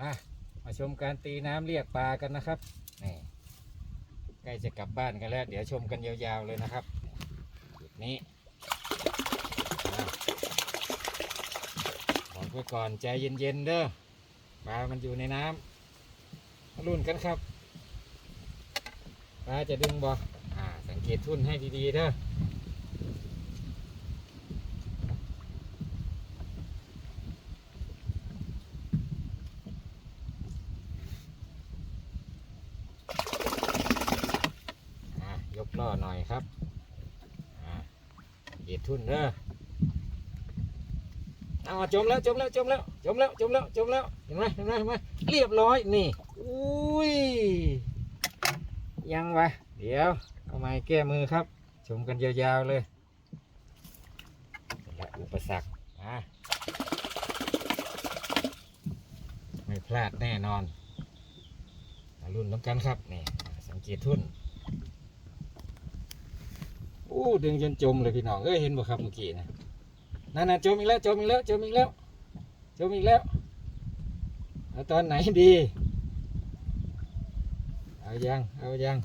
อะมาชมการตีน้ำเรียกปลากันนะครับนี่ใกล้จะกลับบ้านกันแล้ว เดี๋ยวชมกันยาวๆเลยนะครับจุดนี้บอกไว้ก่อนใจเย็นๆเด้อปลามันอยู่ในน้ำมาลุ้นกันครับปลาจะดึงบ่อ่าสังเกตทุ่นให้ดีๆเด้อะยกล่อหน่อยครับอะเหยียด ทุนเด้อเอาจมแล้วจมแล้วจมแล้วจมแล้วจมแล้วจมแล้วเห็นไหมเห็นไหมเห็นไหมเรียบร้อยนี่อุ้ยยังวะเดี๋ยวเอาไม้แก้มือครับ ชมกันยาวๆเลยและอุปสรรคอะไม่พลาดแน่นอนรุ่นน้ำกันครับนี่สังเกตทุ่น โอ้ดึงจนจมเลยพี่น้องเอ้ยเห็นบ่ครับเมื่อกี้นะนั่นน่ะจมอีกแล้วจมอีกแล้วจมอีกแล้วจมอีกแล้วเอาตอนไหนดี เอายังเอายัง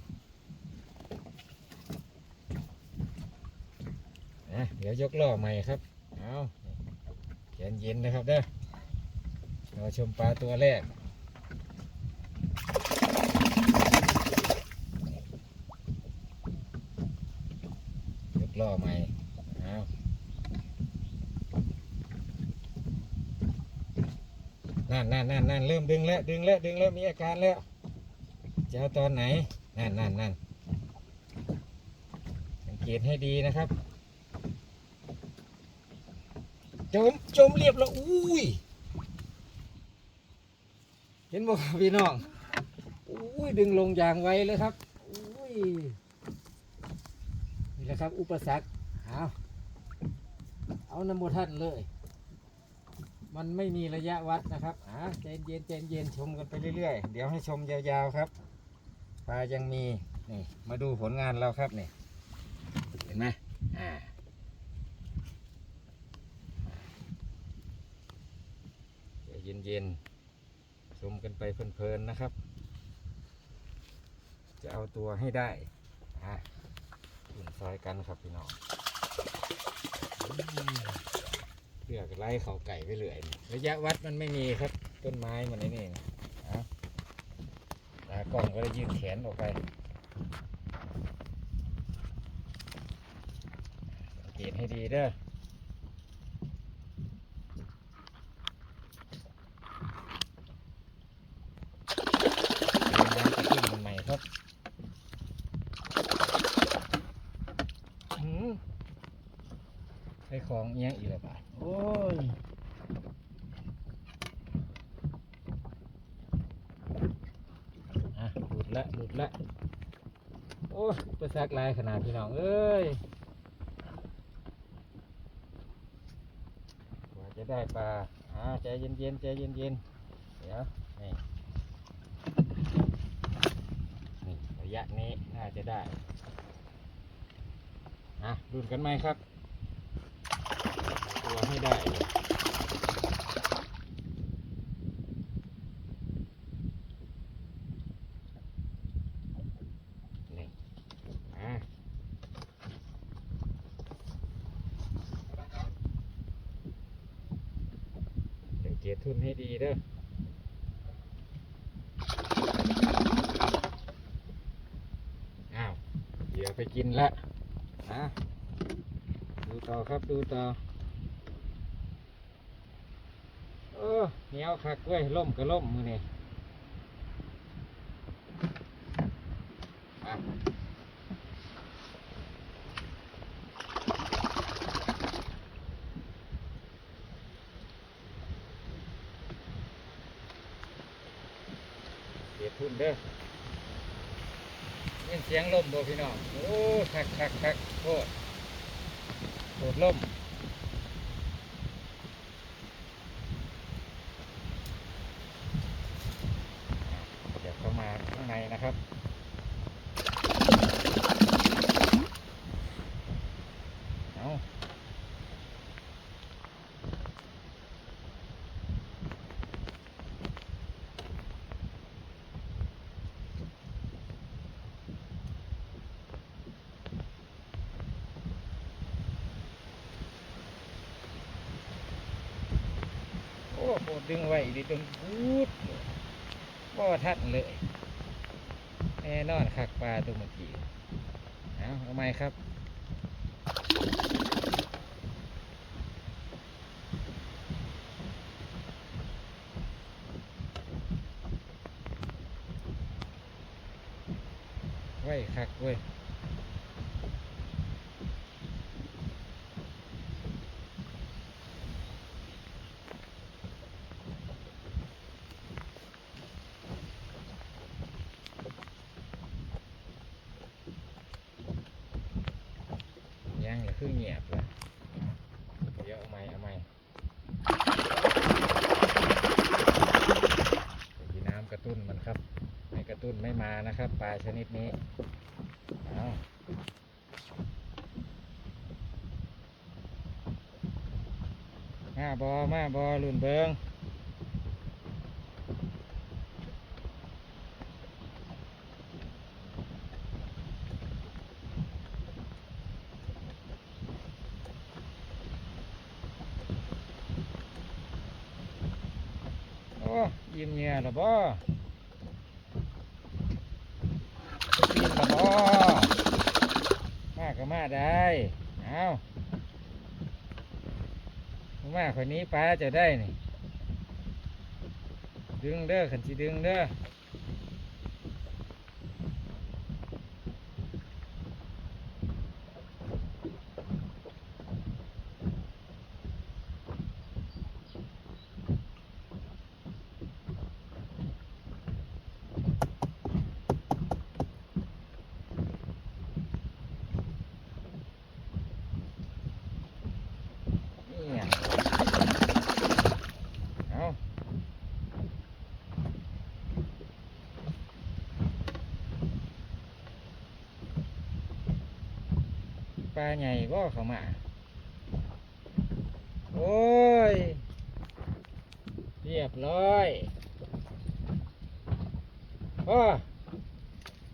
นะเดี๋ยวยกล้อใหม่ครับเอาเย็นเย็นๆนะครับเด้อเราชมปลาตัวแรก ล้อใหม่เอานั่นนั่นนั่นนั่นเริ่มดึงแล้วดึงแล้วดึงแล้วมีอาการแล้วจะเอาตอนไหนนั่นนั่นนั่นสังเกตให้ดีนะครับจมจมเรียบแล้วอุ้ยเห็นบ่พี่น้องอุ้ยดึงลงอย่างไวเลยครับอุ้ย นี่แหละครับ อุปสรรคเอาเอาน้ำบท่านเลย มันไม่มีระยะวัดนะครับอ่าใจเย็นใจเย็นชมกันไปเรื่อยๆ เดี๋ยวให้ชมยาวๆครับปลายังมีนี่มาดูผลงานเราครับนี่เห็นไหมอ่าใจเย็นชมกันไปเพลินๆนะครับ จะเอาตัวให้ได้อ่า อุ่นซอยกันครับพี่น้องเลือกไล่เขาไก่ไปเรื่อยระยะวัดมันไม่มีครับ ต้นไม้มันนี่นะตากล้องก็เลยยืดแขนออกไปสังเกตให้ดีเด้อน้ำกระตุ้นมันใหม่ครับ หืมใช้ของเอี้ยงอีกแล้วป่ะโอ้ยอะหลุดละหลุดละโอ้ยประสักลายขนาดพี่น้องเอ้ยกว่าจะได้ปลาอ่าใจเย็นเย็นใจเย็นเย็นเดี๋ยวนี่นี่ระยะนี้น่าจะได้อะรุ่นกันไหมครับ ให้ได้ นี่อะสังเกตทุนให้ดีเด้อไปกินละอะดูต่อครับ ดูต่อ เหนียวคักเว้ยล่มก็ล่มมือนี่เสียทุนเด้อยินเสียงลมบ่พี่น้อง โอ้คักคักคักโคตรโดดล่มเดี๋ยวเข้ามาข้างในนะครับ เอา ดึงไว้ดิตรงพูดบ่ทัดเลยแน่นอนคักปลาตัวเมื่อกี้เอาเอาไหมครับไว้คักเว้ย ยังอย่า คือเงียบเลยเดี๋ยวเอาไหมเอาไหมมีน้ำกระตุ้นมันครับ ไม่กระตุ้นไม่มานะครับ ปลาชนิดนี้เอามาบอมาบอลุ่นเบิงโอ้ ยิ้มเงียหรอบอยิ้มหรอบอมาก็มาได้เอามาคนนี้ป้าจะได้นี่ดึงเด้อขันจีดึงเด้อนี่ไงเอา ปลาใหญ่ก็เข้ามา โอ้ย เรียบร้อยโอ้